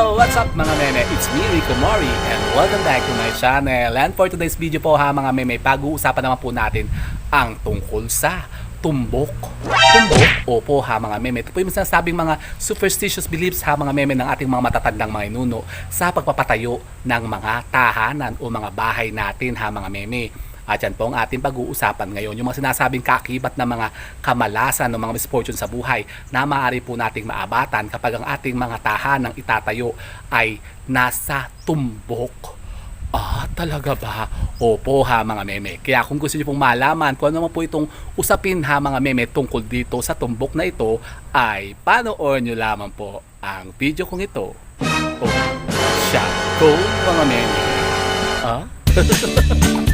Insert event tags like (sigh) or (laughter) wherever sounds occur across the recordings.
What's up mga meme? It's me, Rico Mori and welcome back to my channel. And for today's video po ha mga meme, pag-uusapan naman po natin ang tungkol sa tumbok. Tumbok? Opo ha mga meme. Ito po yung sinasabing mga superstitious beliefs ha mga meme ng ating mga matatandang mga inuno sa pagpapatayo ng mga tahanan o mga bahay natin ha mga meme. At yan po ang ating pag-uusapan ngayon. Yung mga sinasabing kakibat na mga kamalasan o mga misfortune sa buhay na maaari po nating maabatan kapag ang ating mga tahanang itatayo ay nasa tumbok. Ah, talaga ba? Opo ha mga meme. Kaya kung gusto niyo pong malaman kung ano naman po itong usapin ha mga meme tungkol dito sa tumbok na ito, ay panoorin niyo lamang po ang video kong ito. Oh, siya ko mga meme. Ah? (laughs)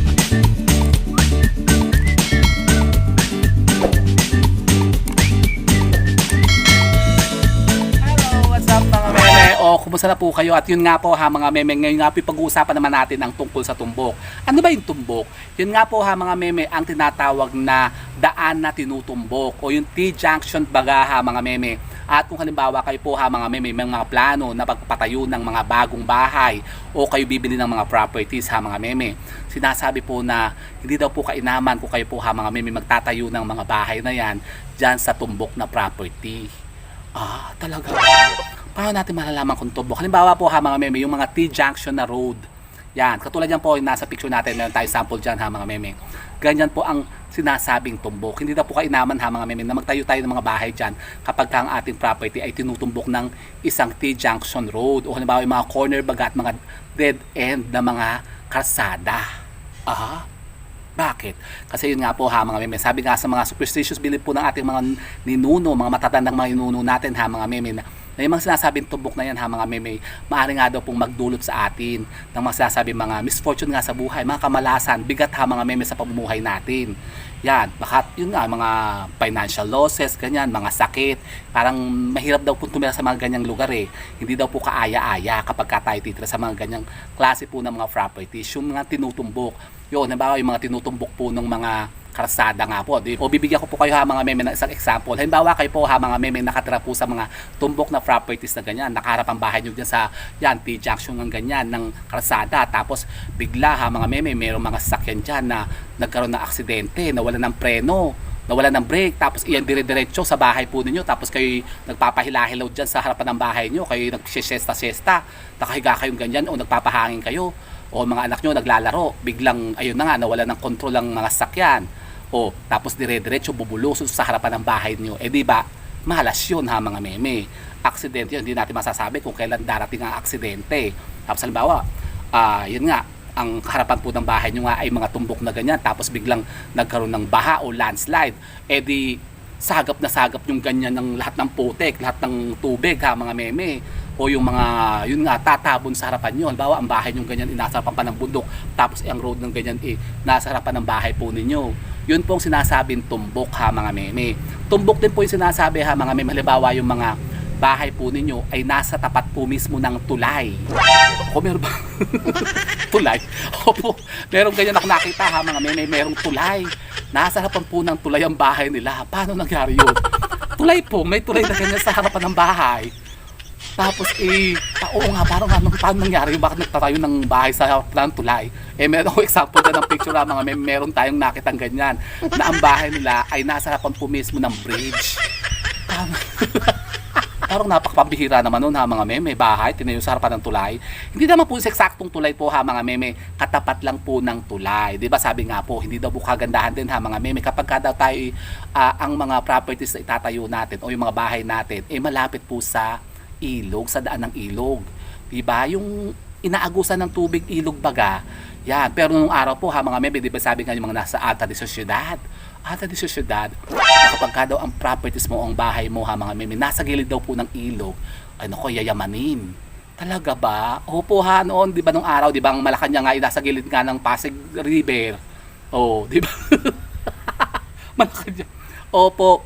Kumusta na po kayo? At yun nga po ha mga meme, ngayon nga po pag-uusapan naman natin ang tungkol sa tumbok. Ano ba yung tumbok? Yun nga po ha mga meme, ang tinatawag na daan na tinutumbok o yung T-junction baga ha mga meme. At kung halimbawa kayo po ha mga meme, may mga plano na pagpapatayo ng mga bagong bahay o kayo bibili ng mga properties ha mga meme. Sinasabi po na hindi daw po kainaman kung kayo po ha mga meme magtatayo ng mga bahay na yan dyan sa tumbok na property. Ah, talaga? Paano natin malalaman kung tumbok? Halimbawa po ha mga meme, yung mga T-junction na road. Yan, katulad yan po, nasa picture natin, meron tayong sample dyan ha mga meme. Ganyan po ang sinasabing tumbok. Hindi na po kainaman ha mga meme na magtayo tayo ng mga bahay dyan kapag ka ang ating property ay tinutumbok ng isang T-junction road o halimbawa yung mga corner baga at mga dead end na mga kalsada. Ah, bakit? Kasi yun nga po ha mga meme. Sabi nga sa mga superstitious belief po ng ating mga ninuno, mga matatandang mga ninuno natin ha mga meme na yung mga sinasabing tumbok na yan ha mga meme, maaari nga daw pong magdulot sa atin ng mga sinasabing mga misfortune nga sa buhay, mga kamalasan, bigat ha mga meme sa pamumuhay natin. Yan, baka yun nga, mga financial losses, ganyan, mga sakit. Parang mahirap daw po tumira sa mga ganyang lugar eh. Hindi daw po kaaya-aya kapag ka tayo titira sa mga ganyang klase po ng mga properties. Yung mga tinutumbok. Yun, halimbawa yung mga tinutumbok po ng mga karsada nga po. Di, o bibigyan ko po kayo ha mga meme ng isang example. Halimbawa kayo po ha mga meme nakatira po sa mga tumbok na properties na ganyan. Nakaharap ang bahay nyo dyan sa yan, T-junction ng ganyan ng karsada. Tapos bigla ha mga meme, mayroong mga sasakyan dyan na nagkaroon ng aksidente, nawala ng preno nawala ng brake, tapos iyan dire-diretso sa bahay po ninyo, tapos kayo nagpapahilahilaw dyan sa harapan ng bahay nyo, kayo nagsisiesta-siesta, nakahiga kayong ganyan o nagpapahangin kayo, o mga anak nyo naglalaro, biglang ayun na nga, nawala ng kontrol ang mga sakyan, o tapos dire-diretso bubulusot sa harapan ng bahay nyo, eh di ba, malas yun ha mga meme. Aksidente yun, hindi natin masasabi kung kailan darating ang aksidente. Tapos halimbawa, ah yun nga, ang harapan po ng bahay nyo nga ay mga tumbok na ganyan tapos biglang nagkaroon ng baha o landslide. Eh di sagap na sagap yung ganyan ng lahat ng putek lahat ng tubig ha mga meme. O yung mga yun nga tatabon sa harapan nyo halimbawa ang bahay nyo ganyan inasa harapan pa ng bundok tapos ang road ng ganyan eh nasa harapan ng bahay po ninyo yun po ang sinasabing tumbok ha mga meme tumbok din po yung sinasabi ha mga meme halimbawa yung mga bahay po ninyo ay nasa tapat po mismo ng tulay. Ako meron ba? (laughs) tulay? Opo, meron ganyan ako nakita ha mga meme, merong tulay. Nasa harapan po ng tulay ang bahay nila. Paano nangyari yun? tulay po, may tulay na ganyan sa harapan ng bahay. Tapos eh, ah, oo nga, parang ano, paano nangyari yung bakit nagtatayo ng bahay sa ng tulay? Eh, meron ako (laughs) example na ng picture mga meme, meron tayong nakitang ganyan na ang bahay nila ay nasa harapan po mismo ng bridge. Parang- (laughs) Parang napakapambihira naman nun ha mga meme, bahay, tinayo sa harapan ng tulay. Hindi naman po sa eksaktong tulay po ha mga meme, katapat lang po ng tulay. Di ba sabi nga po, hindi daw po kagandahan din ha mga meme, kapag ka daw tayo ah, ang mga properties na itatayo natin o yung mga bahay natin, eh malapit po sa ilog, sa daan ng ilog. Di ba? Yung inaagusan ng tubig ilog baga, yan. Pero nung araw po ha mga meme, di ba sabi nga yung mga nasa alta de sociedad, alta de sociedad, kapag ka daw ang properties mo, ang bahay mo ha mga meme, nasa gilid daw po ng ilog, ano ko, yayamanin. Talaga ba? Opo ha, noon, di ba nung araw, di ba ang Malacanang nga, ay nasa gilid nga ng Pasig River. Oh, di ba? (laughs) Malacanang. Opo,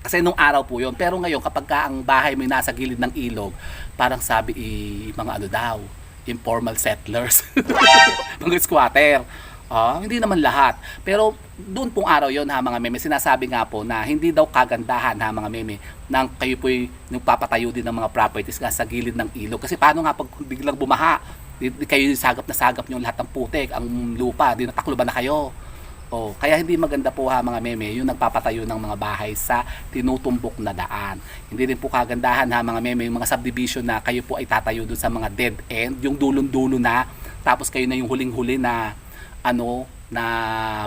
kasi nung araw po yun. Pero ngayon, kapag ka ang bahay mo ay nasa gilid ng ilog, parang sabi, eh, mga ano daw, informal settlers. (laughs) mga squatter. Ah, hindi naman lahat. Pero doon pong araw yon ha mga meme, sinasabi nga po na hindi daw kagandahan ha mga meme nang kayo po'y nagpapatayo din ng mga properties nga sa gilid ng ilog. Kasi paano nga pag biglang bumaha, kayo sagap na sagap nyo lahat ng putik, ang lupa, di nataklo na kayo? Oh, kaya hindi maganda po ha mga meme yung nagpapatayo ng mga bahay sa tinutumbok na daan. Hindi rin po kagandahan ha mga meme yung mga subdivision na kayo po ay tatayo doon sa mga dead end, yung dulon-dulo na tapos kayo na yung huling-huli na ano na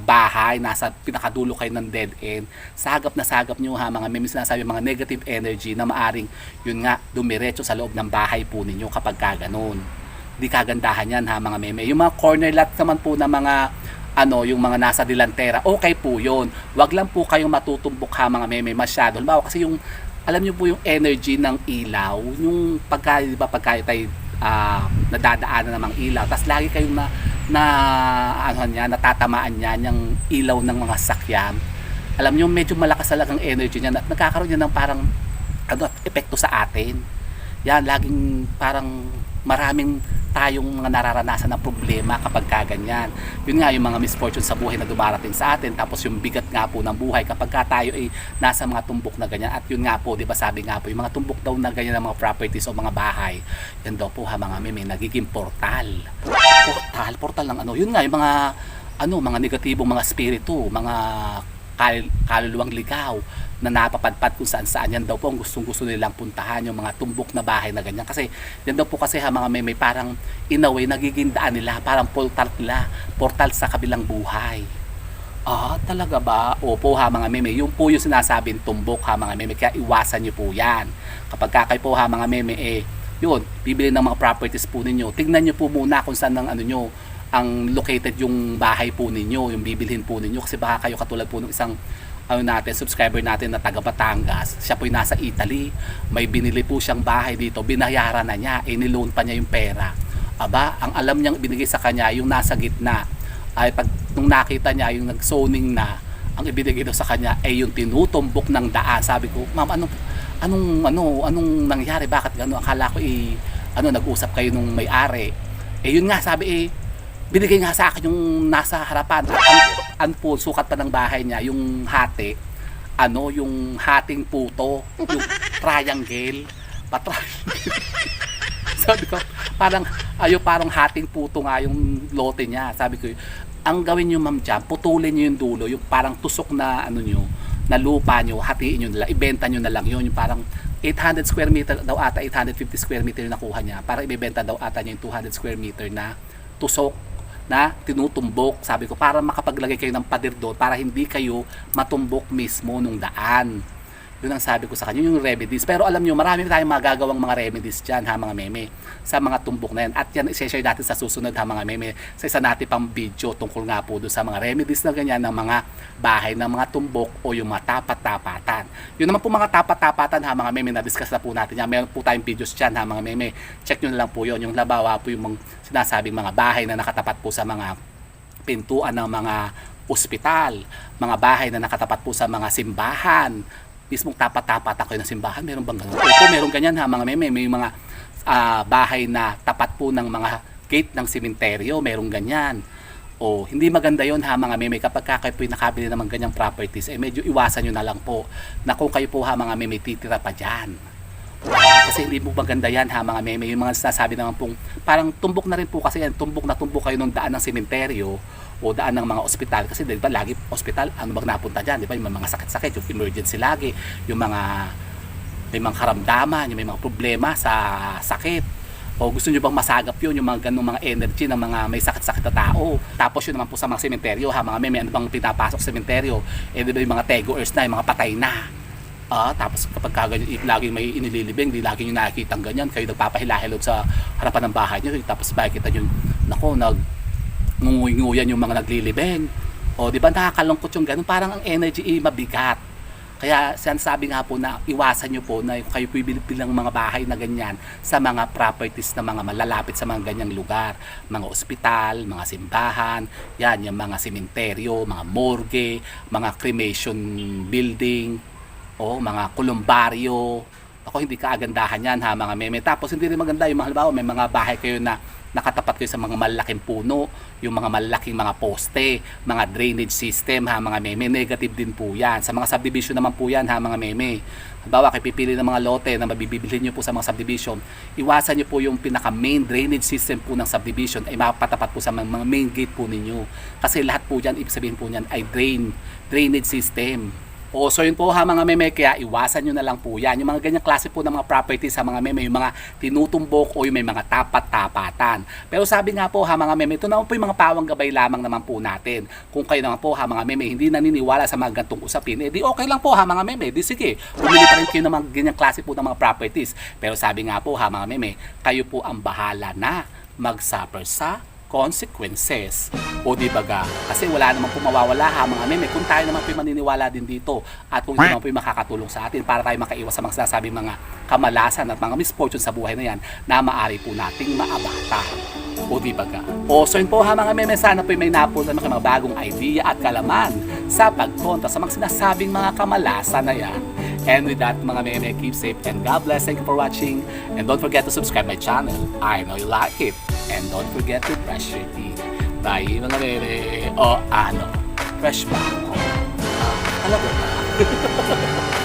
bahay, nasa pinakadulo kayo ng dead end. Sagap na sagap nyo ha mga meme sinasabi mga negative energy na maaring yun nga dumiretso sa loob ng bahay po ninyo kapag ka ganun. Di kagandahan yan ha mga meme. Yung mga corner lot naman po na mga ano, yung mga nasa dilantera, okay po yun. Wag lang po kayong matutumbok ha mga meme masyado. Halimbawa kasi yung, alam niyo po yung energy ng ilaw, yung pagka, di ba, pagka tayo ah, nadadaanan ng mga ilaw, tapos lagi kayong na, na ano niya, natatamaan niya yung ilaw ng mga sakyan. Alam niyo medyo malakas talagang energy niya at nagkakaroon niya ng parang ano, epekto sa atin. Yan, laging parang maraming tayong mga nararanasan ng problema kapag kaganyan. Yun nga yung mga misfortune sa buhay na dumarating sa atin tapos yung bigat nga po ng buhay kapag ka tayo ay nasa mga tumbok na ganyan at yun nga po, di ba sabi nga po, yung mga tumbok daw na ganyan ng mga properties o mga bahay, yan daw po ha mga meme, nagiging portal. Portal, portal ng ano, yun nga yung mga ano, mga negatibong mga spirito, mga kal kaluluwang ligaw na napapadpad kung saan saan yan daw po ang gustong gusto nilang puntahan yung mga tumbok na bahay na ganyan kasi yan daw po kasi ha mga may, may parang in a way nagiging daan nila parang portal nila portal sa kabilang buhay Ah, talaga ba? Opo ha mga meme. Yung po yung sinasabing tumbok ha mga meme. Kaya iwasan nyo po yan. Kapag kakay po ha mga meme eh, yun, bibili ng mga properties po ninyo. Tignan nyo po muna kung saan ang ano nyo, ang located yung bahay po ninyo, yung bibilhin po ninyo. Kasi baka kayo katulad po ng isang ano natin, subscriber natin na taga Batangas. Siya po nasa Italy. May binili po siyang bahay dito. Binayaran na niya. Eh, niloan pa niya yung pera. Aba, ang alam niyang binigay sa kanya yung nasa gitna ay pag nung nakita niya yung nag-zoning na ang ibinigay daw sa kanya ay yung tinutumbok ng daan. Sabi ko, ma'am, anong anong ano anong nangyari? Bakit gano'n? Akala ko eh ano nag-usap kayo nung may-ari. Eh yun nga sabi eh binigay nga sa akin yung nasa harapan. Ang, ang po, sukat pa ng bahay niya, yung hati, ano, yung hating puto, yung triangle, patriangle. (laughs) Sabi ko, parang, ayo parang hating puto nga yung lote niya. Sabi ko, ang gawin niyo ma'am dyan, putulin niyo yung dulo, yung parang tusok na ano niyo, na lupa niyo, hatiin niyo nila, ibenta niyo na lang yun, yung parang 800 square meter daw ata, 850 square meter yung nakuha niya, para ibebenta daw ata niya yung 200 square meter na tusok na tinutumbok. Sabi ko, para makapaglagay kayo ng pader doon, para hindi kayo matumbok mismo nung daan. Yun ang sabi ko sa kanya, yung remedies. Pero alam nyo, marami tayong magagawang mga remedies dyan, ha mga meme, sa mga tumbok na yan. At yan, i-share natin sa susunod, ha mga meme, sa isa natin pang video tungkol nga po doon sa mga remedies na ganyan ng mga bahay ng mga tumbok o yung mga tapat-tapatan. Yun naman po mga tapat-tapatan, ha mga meme, na-discuss na po natin yan. Meron po tayong videos dyan, ha mga meme. Check nyo na lang po yun. Yung labawa po yung mga sinasabing mga bahay na nakatapat po sa mga pintuan ng mga ospital, mga bahay na nakatapat po sa mga simbahan, mismong tapat-tapat ako ng simbahan, meron bang ganun? Opo, meron ganyan ha, mga meme, may mga ah, bahay na tapat po ng mga gate ng simenteryo, merong ganyan. O, hindi maganda yon ha mga meme kapag ka kayo po nakabili mga ganyang properties, eh medyo iwasan nyo na lang po na kung kayo po ha mga meme titira pa dyan. Kasi hindi po maganda yan ha mga meme. Yung mga sinasabi naman pong parang tumbok na rin po kasi yan. Tumbok na tumbok kayo ng daan ng sementeryo o daan ng mga ospital. Kasi di ba lagi ospital, ano bang napunta dyan? Di ba yung mga sakit-sakit, yung emergency lagi, yung mga may mga karamdaman, yung may mga problema sa sakit. O gusto nyo bang masagap yun, yung mga ganung mga energy ng mga may sakit-sakit na tao. Tapos yun naman po sa mga sementeryo ha, mga meme, ano bang pinapasok sa sementeryo? Eh di ba yung mga tegoers na, yung mga patay na. Ah, tapos kapag kaganyan, i- lagi may inililibing, di lagi nyo nakikita ganyan, kayo nagpapahilahilod sa harapan ng bahay nyo, tapos bakit nyo, nako, nag, ngunguyan yung mga naglilibing. O, di ba nakakalungkot yung ganun, parang ang energy eh, mabigat. Kaya sinasabi nga po na iwasan nyo po na kayo po bilang mga bahay na ganyan sa mga properties na mga malalapit sa mga ganyang lugar. Mga ospital, mga simbahan, yan, yung mga sementeryo, mga morgue, mga cremation building, o mga kolumbaryo, Ako hindi kaagandahan yan ha mga meme. Tapos hindi rin maganda yung mga halimbawa may mga bahay kayo na nakatapat kayo sa mga malaking puno, yung mga malaking mga poste, mga drainage system ha mga meme. Negative din po yan. Sa mga subdivision naman po yan ha mga meme. Halimbawa kayo pipili ng mga lote na mabibili nyo po sa mga subdivision, iwasan nyo po yung pinaka main drainage system po ng subdivision ay mapatapat po sa mga main gate po ninyo. Kasi lahat po dyan, ibig sabihin po niyan ay drain, drainage system. O, so yun po ha mga meme, kaya iwasan nyo na lang po yan. Yung mga ganyang klase po ng mga properties sa mga meme, yung mga tinutumbok o yung may mga tapat-tapatan. Pero sabi nga po ha mga meme, ito naman po yung mga pawang gabay lamang naman po natin. Kung kayo naman po ha mga meme, hindi naniniwala sa mga gantong usapin, eh di okay lang po ha mga meme, di sige, bumili pa rin kayo ng mga ganyang klase po ng mga properties. Pero sabi nga po ha mga meme, kayo po ang bahala na mag-suffer sa consequences. O di ba ga? Kasi wala naman po mawawala ha mga meme kung tayo naman po maniniwala din dito at kung ito naman po yung makakatulong sa atin para tayo makaiwas sa mga sinasabing mga kamalasan at mga misfortune sa buhay na yan na maari po nating maabata. O di ba ga? O so yun po ha mga meme, sana po may napunta mga bagong idea at kalaman sa pagkontra sa mga sinasabing mga kamalasan na yan. And with that, mga meme, keep safe and God bless. Thank you for watching. And don't forget to subscribe my channel. I know you like it. And don't forget to brush your teeth. Bye, mga meme. O ano, fresh ba ako? Ah, alam mo ba?